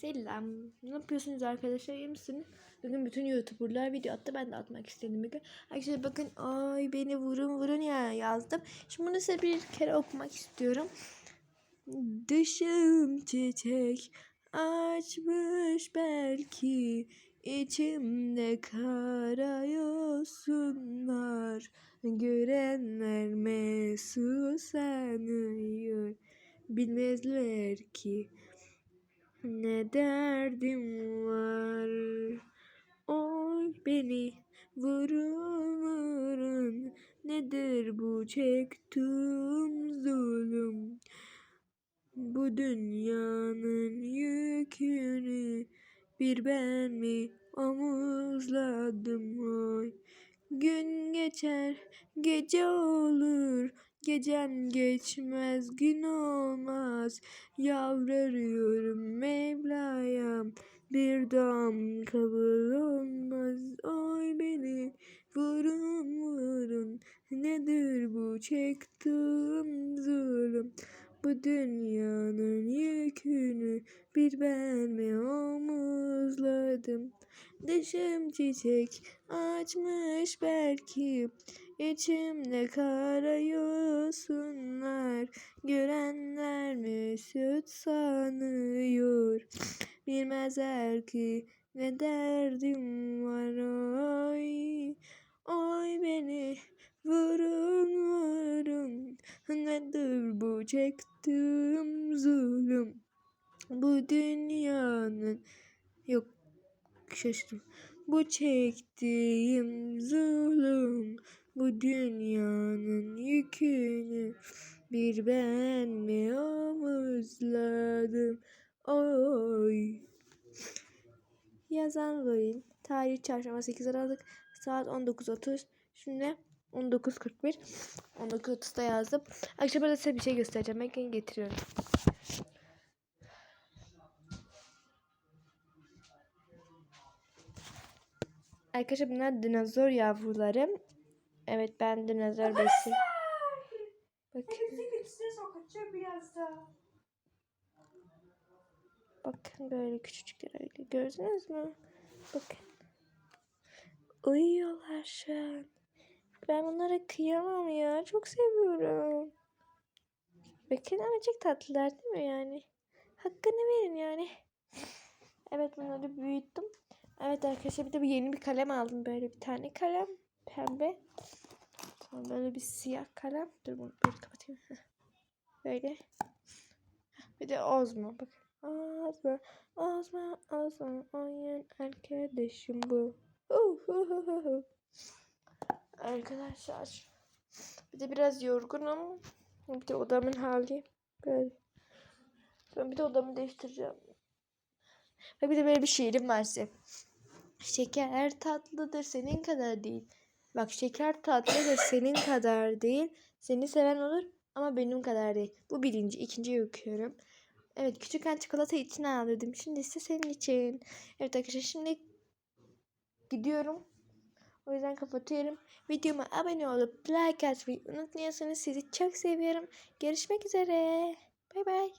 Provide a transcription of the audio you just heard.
Selam. Ne yapıyorsunuz arkadaşlar? İyi misiniz? Bugün bütün YouTuber'lar video attı. Ben de atmak istedim bugün. Arkadaşlar bakın ay beni vurun vurun ya yazdım. Şimdi bunu size bir kere okumak istiyorum. Dışım çiçek açmış belki içimde kara yosunlar görenler mesut sanıyor bilmezler ki ne derdim var? Oy beni vurun vurun Nedir bu çektiğim zulüm? Bu dünyanın yükünü Bir ben mi omuzladım? Oy Gün geçer gece olur Gecem geçmez gün olmaz. Yavrarıyorum Mevla'ya bir dam kabul olmaz Oy beni vurun vurun Nedir bu çektiğim zulüm? Bu dünyanın yükünü bir ben mi omuzladım Dışım çiçek açmış belki. İçimde kara yosunlar. Görenler mesut sanıyor? Bilmezler ki ne derdim var? Oy Oy beni vurun vurun. Nedir bu çektiğim zulüm? Bu dünyanın Yok şaştım Bu çektiğim zulüm Bu dünyanın yükünü Bir ben mi omuzladım Oy Yazan Lorin Tarih çarşamba 8 Aralık Saat 19.30 Şimdi 19.41 19.30'da yazdım. Akşam da size bir şey göstereceğim. Ben getiriyorum. Arkadaşlar bunlar dinozor yavruları. Evet ben dinozor besi. Bakın. böyle küçücükler öyle. Gördünüz mü? Bakın. Uyuyorlar şu an. Ben bunlara kıyamam ya. Çok seviyorum. Bakın ama çok tatlılar değil mi yani? Hakkını verin yani. Evet bunları büyüttüm. Evet arkadaşlar bir de bir yeni bir kalem aldım. Böyle bir tane kalem. Pembe. Sonra böyle bir siyah kalem. Dur bunu böyle kapatayım. Böyle. Bir de Ozmo. Bakın. Ozmo. Ozmo. Ozmo. Oyun arkadaşım bu. Arkadaşlar. Bir de biraz yorgunum. Bir de odamın hali. Böyle. Ben bir de odamı değiştireceğim. Ve bir de böyle bir şiirim var size. Şeker tatlıdır senin kadar değil. Bak şeker tatlıdır senin kadar değil. Seni seven olur ama benim kadar değil. Bu birinci. ikinciyi okuyorum. Evet küçükken çikolata için ağladım. Şimdi ise senin için. Evet arkadaşlar şimdi gidiyorum. O yüzden kapatıyorum. Videoma abone olup like atmayı unutmuyorsunuz. Sizi çok seviyorum. Görüşmek üzere. Bay bay.